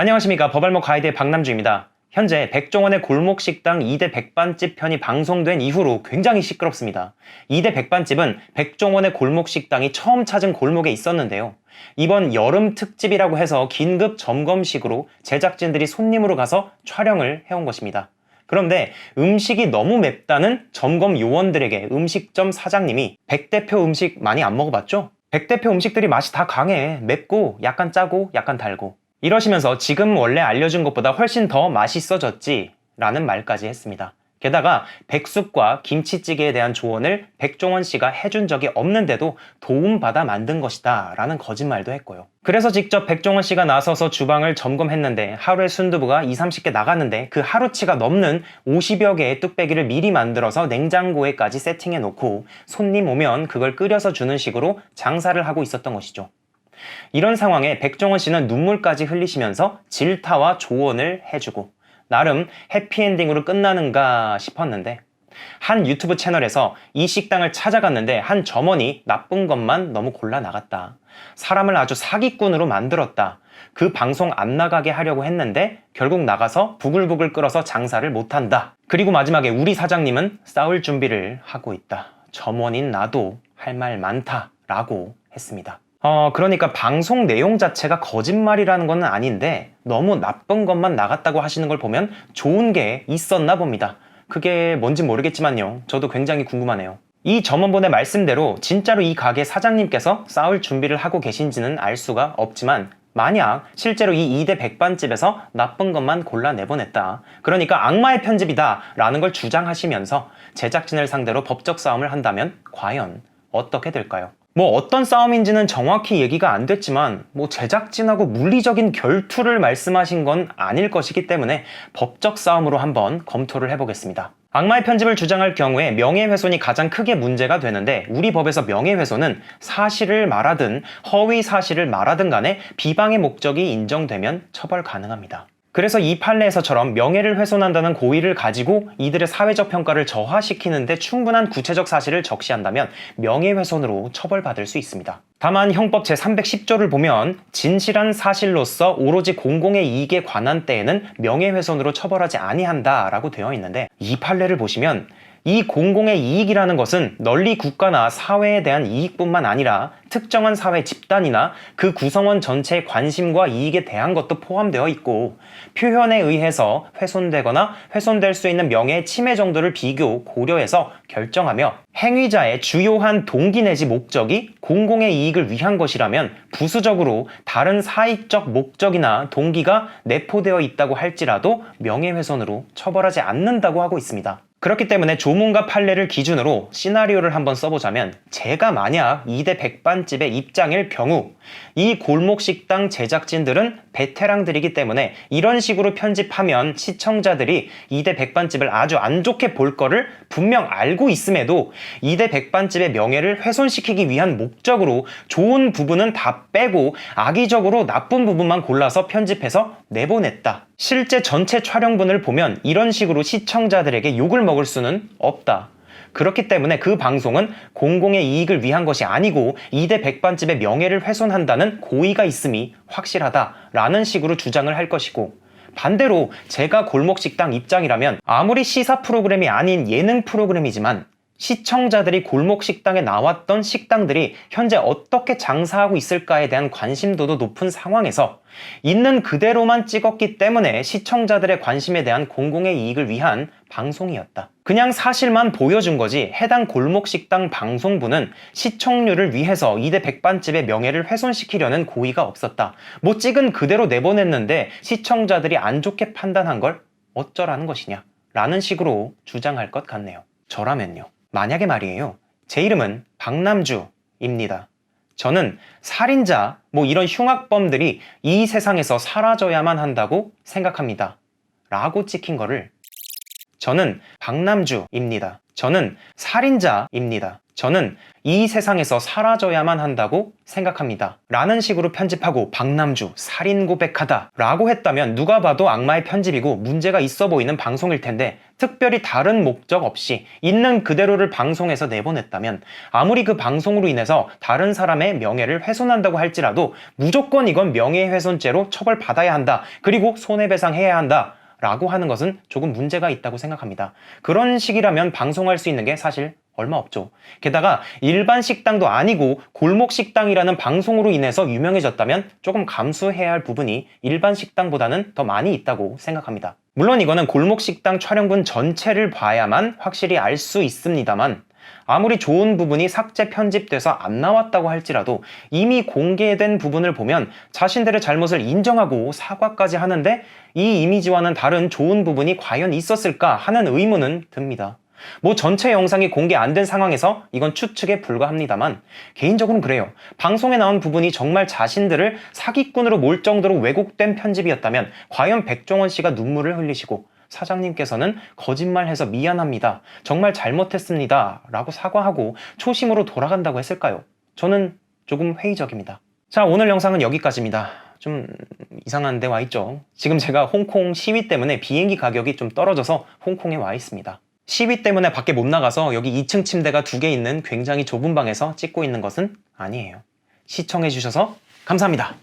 안녕하십니까 버발목 가이드의 박남주입니다. 현재 백종원의 골목식당 2대 백반집 편이 방송된 이후로 굉장히 시끄럽습니다. 2대 백반집은 백종원의 골목식당이 처음 찾은 골목에 있었는데요. 이번 여름 특집이라고 해서 긴급 점검식으로 제작진들이 손님으로 가서 촬영을 해온 것입니다. 그런데 음식이 너무 맵다는 점검 요원들에게 음식점 사장님이 백 대표 음식 많이 안 먹어봤죠? 백 대표 음식들이 맛이 다 강해. 맵고 약간 짜고 약간 달고. 이러시면서 지금 원래 알려준 것보다 훨씬 더 맛있어졌지 라는 말까지 했습니다. 게다가 백숙과 김치찌개에 대한 조언을 백종원 씨가 해준 적이 없는데도 도움받아 만든 것이다 라는 거짓말도 했고요. 그래서 직접 백종원 씨가 나서서 주방을 점검했는데 하루에 순두부가 2, 30개 나갔는데 그 하루치가 넘는 50여 개의 뚝배기를 미리 만들어서 냉장고에까지 세팅해 놓고 손님 오면 그걸 끓여서 주는 식으로 장사를 하고 있었던 것이죠. 이런 상황에 백종원 씨는 눈물까지 흘리시면서 질타와 조언을 해주고 나름 해피엔딩으로 끝나는가 싶었는데 한 유튜브 채널에서 이 식당을 찾아갔는데 한 점원이 나쁜 것만 너무 골라 나갔다. 사람을 아주 사기꾼으로 만들었다. 그 방송 안 나가게 하려고 했는데 결국 나가서 부글부글 끓어서 장사를 못한다. 그리고 마지막에 우리 사장님은 싸울 준비를 하고 있다. 점원인 나도 할 말 많다. 라고 했습니다. 어, 그러니까 방송 내용 자체가 거짓말이라는 건 아닌데 너무 나쁜 것만 나갔다고 하시는 걸 보면 좋은 게 있었나 봅니다. 그게 뭔지 모르겠지만요. 저도 굉장히 궁금하네요. 이 점원분의 말씀대로 진짜로 이 가게 사장님께서 싸울 준비를 하고 계신지는 알 수가 없지만 만약 실제로 이 2대 백반집에서 나쁜 것만 골라 내보냈다. 그러니까 악마의 편집이다. 라는 걸 주장하시면서 제작진을 상대로 법적 싸움을 한다면 과연 어떻게 될까요? 뭐 어떤 싸움인지는 정확히 얘기가 안 됐지만 뭐 제작진하고 물리적인 결투를 말씀하신 건 아닐 것이기 때문에 법적 싸움으로 한번 검토를 해보겠습니다. 악마의 편집을 주장할 경우에 명예훼손이 가장 크게 문제가 되는데 우리 법에서 명예훼손은 사실을 말하든 허위 사실을 말하든 간에 비방의 목적이 인정되면 처벌 가능합니다. 그래서 이 판례에서처럼 명예를 훼손한다는 고의를 가지고 이들의 사회적 평가를 저하시키는데 충분한 구체적 사실을 적시한다면 명예훼손으로 처벌받을 수 있습니다. 다만 형법 제310조를 보면 진실한 사실로서 오로지 공공의 이익에 관한 때에는 명예훼손으로 처벌하지 아니한다라고 되어 있는데 이 판례를 보시면 이 공공의 이익이라는 것은 널리 국가나 사회에 대한 이익뿐만 아니라 특정한 사회 집단이나 그 구성원 전체의 관심과 이익에 대한 것도 포함되어 있고 표현에 의해서 훼손되거나 훼손될 수 있는 명예의 침해 정도를 비교 고려해서 결정하며 행위자의 주요한 동기 내지 목적이 공공의 이익을 위한 것이라면 부수적으로 다른 사익적 목적이나 동기가 내포되어 있다고 할지라도 명예훼손으로 처벌하지 않는다고 하고 있습니다. 그렇기 때문에 조문과 판례를 기준으로 시나리오를 한번 써보자면 제가 만약 2대 백반집의 입장일 경우 이 골목식당 제작진들은 베테랑들이기 때문에 이런 식으로 편집하면 시청자들이 2대 백반집을 아주 안 좋게 볼 거를 분명 알고 있음에도 2대 백반집의 명예를 훼손시키기 위한 목적으로 좋은 부분은 다 빼고 악의적으로 나쁜 부분만 골라서 편집해서 내보냈다. 실제 전체 촬영분을 보면 이런 식으로 시청자들에게 욕을 먹을 수는 없다. 그렇기 때문에 그 방송은 공공의 이익을 위한 것이 아니고 2대 백반집의 명예를 훼손한다는 고의가 있음이 확실하다라는 식으로 주장을 할 것이고 반대로 제가 골목식당 입장이라면 아무리 시사 프로그램이 아닌 예능 프로그램이지만 시청자들이 골목 식당에 나왔던 식당들이 현재 어떻게 장사하고 있을까에 대한 관심도도 높은 상황에서 있는 그대로만 찍었기 때문에 시청자들의 관심에 대한 공공의 이익을 위한 방송이었다. 그냥 사실만 보여준 거지 해당 골목 식당 방송부는 시청률을 위해서 2대 백반집의 명예를 훼손시키려는 고의가 없었다. 뭐 찍은 그대로 내보냈는데 시청자들이 안 좋게 판단한 걸 어쩌라는 것이냐 라는 식으로 주장할 것 같네요. 저라면요. 만약에 말이에요. 제 이름은 박남주입니다. 저는 살인자, 뭐 이런 흉악범들이 이 세상에서 사라져야만 한다고 생각합니다. 라고 찍힌 거를 저는 박남주입니다. 저는 살인자입니다. 저는 이 세상에서 사라져야만 한다고 생각합니다. 라는 식으로 편집하고 박남주 살인 고백하다 라고 했다면 누가 봐도 악마의 편집이고 문제가 있어 보이는 방송일 텐데 특별히 다른 목적 없이 있는 그대로를 방송해서 내보냈다면 아무리 그 방송으로 인해서 다른 사람의 명예를 훼손한다고 할지라도 무조건 이건 명예훼손죄로 처벌받아야 한다. 그리고 손해배상해야 한다. 라고 하는 것은 조금 문제가 있다고 생각합니다. 그런 식이라면 방송할 수 있는 게 사실 얼마 없죠. 게다가 일반 식당도 아니고 골목 식당이라는 방송으로 인해서 유명해졌다면 조금 감수해야 할 부분이 일반 식당보다는 더 많이 있다고 생각합니다. 물론 이거는 골목 식당 촬영분 전체를 봐야만 확실히 알 수 있습니다만 아무리 좋은 부분이 삭제 편집돼서 안 나왔다고 할지라도 이미 공개된 부분을 보면 자신들의 잘못을 인정하고 사과까지 하는데 이 이미지와는 다른 좋은 부분이 과연 있었을까 하는 의문은 듭니다. 뭐 전체 영상이 공개 안 된 상황에서 이건 추측에 불과합니다만 개인적으로는 그래요. 방송에 나온 부분이 정말 자신들을 사기꾼으로 몰 정도로 왜곡된 편집이었다면 과연 백종원 씨가 눈물을 흘리시고 사장님께서는 거짓말해서 미안합니다. 정말 잘못했습니다. 라고 사과하고 초심으로 돌아간다고 했을까요? 저는 조금 회의적입니다. 자, 오늘 영상은 여기까지입니다. 좀 이상한 데 와 있죠. 지금 제가 홍콩 시위 때문에 비행기 가격이 좀 떨어져서 홍콩에 와 있습니다. 시위 때문에 밖에 못 나가서 여기 2층 침대가 두 개 있는 굉장히 좁은 방에서 찍고 있는 것은 아니에요. 시청해주셔서 감사합니다.